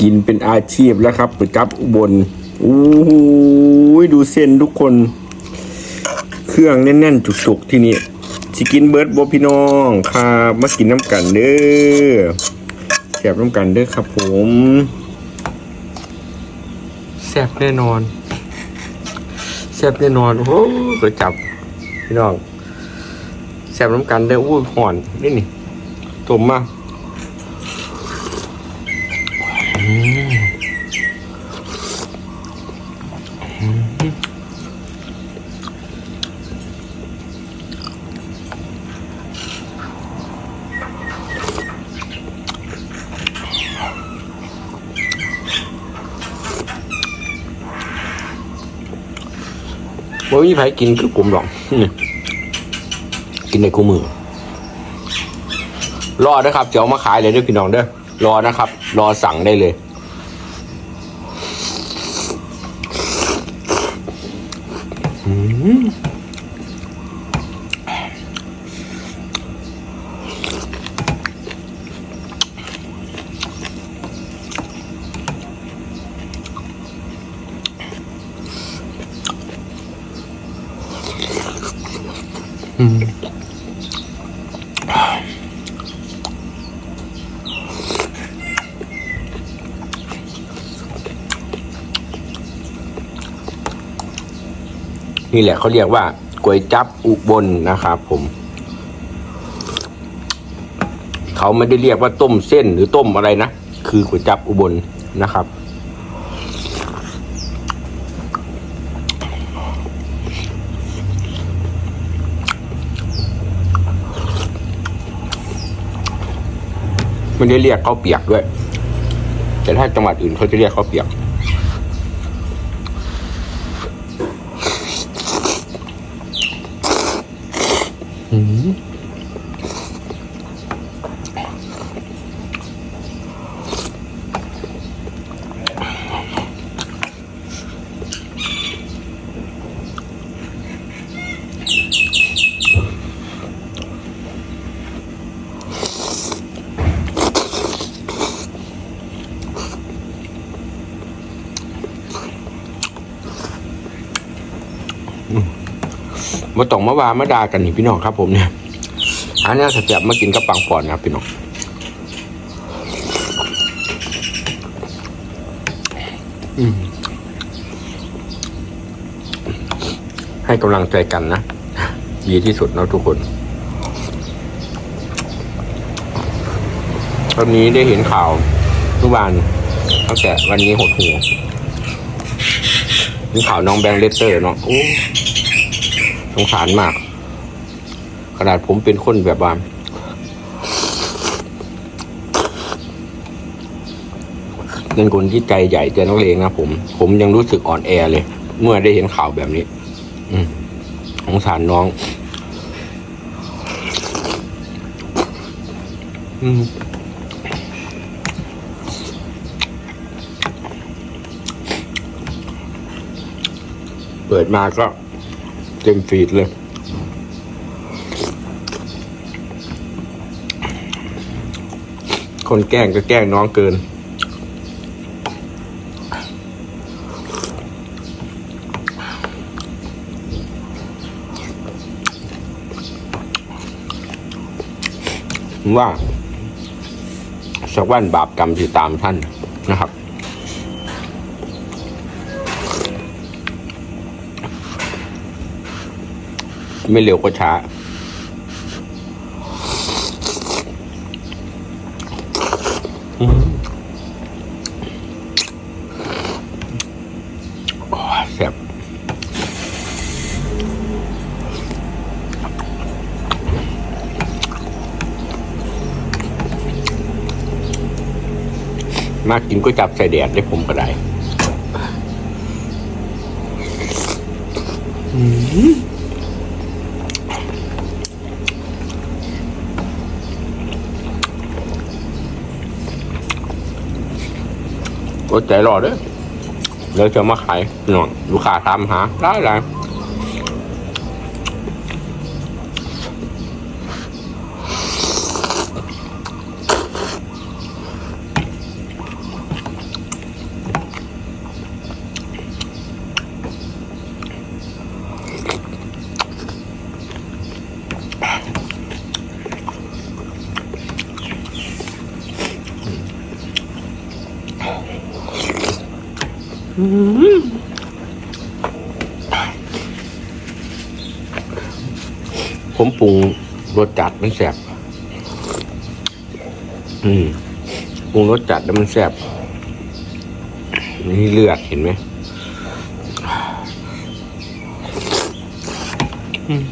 กินเป็นอาชีพแล้วครับไปกับอุบลโอ้โหดูเส้นทุกคน เครื่องแน่นๆ จุกๆ ที่นี่สิกินเบิร์ดบพี่น้องครับมากินน้ำกันเด้อแซ่บน้ำกันเด้อครับผมแซ่บแน่นอนแซ่บแน่นอนโอ้ก็จับพี่น้องแซ่บน้ำกันเด้ออู้ห่อนนี่นี่ต้มมา บ่มีไผกินคือผมหรอกกินในคู่มือ รอดนะครับเจะเอามาขายเลยเด้วยพี่น้องเด้อ รอนะครับ รอสั่งได้เลย อืม นี่แหละเขาเรียกว่าก๋วยจับอุบลนะครับผมเขาไม่ได้เรียกว่าต้มเส้นหรือต้มอะไรนะคือก๋วยจับอุบลนะครับ ไม่ได้เรียกข้าวเปียกด้วย แต่ถ้าจังหวัดอื่นเขาจะเรียกข้าวเปียก อื มาต้องมาว่ามาด่ากันนี่พี่น้องครับ ผมเนี่ยอันนี้สเต็ปมากินกับปังปอนนะครับพี่น้องให้กำลังใจกันนะดีที่สุดเนาะทุกคนตอนนี้ได้เห็นข่าวเมื่อวานตั้งแต่วันนี้หดหัวเห็นข่าวน้องแบงค์เลสเตอร์เนาะโอ้ สงสารมาก ขนาดผมเป็นคนแบบว่าเป็นคนที่ใจใหญ่ใจนักเลงนะผม ผมยังรู้สึกอ่อนแอเลย เมื่อได้เห็นข่าวแบบนี้ อืสงสารน้อง อืมเปิดมาก็ เต็มฟีดเลย คนแกล้งก็แกล้งน้องเกิน ว่า สักวันบาปกรรมที่ตามท่าน ไม่เร็วก็ช้าอืมโอ้ยแซ่บมากินก๋วยจับใส่แดดได้ผมก็ได้อื อดใจรอเด้อเดี๋ยวจะมาขายพี่น้องลูกค้าตามหาได้เลย ผมปรุงรสจัดมันแสบอืมปรุงรสจัดแล้วมันแสบนี่เลือดเห็นไหมอืม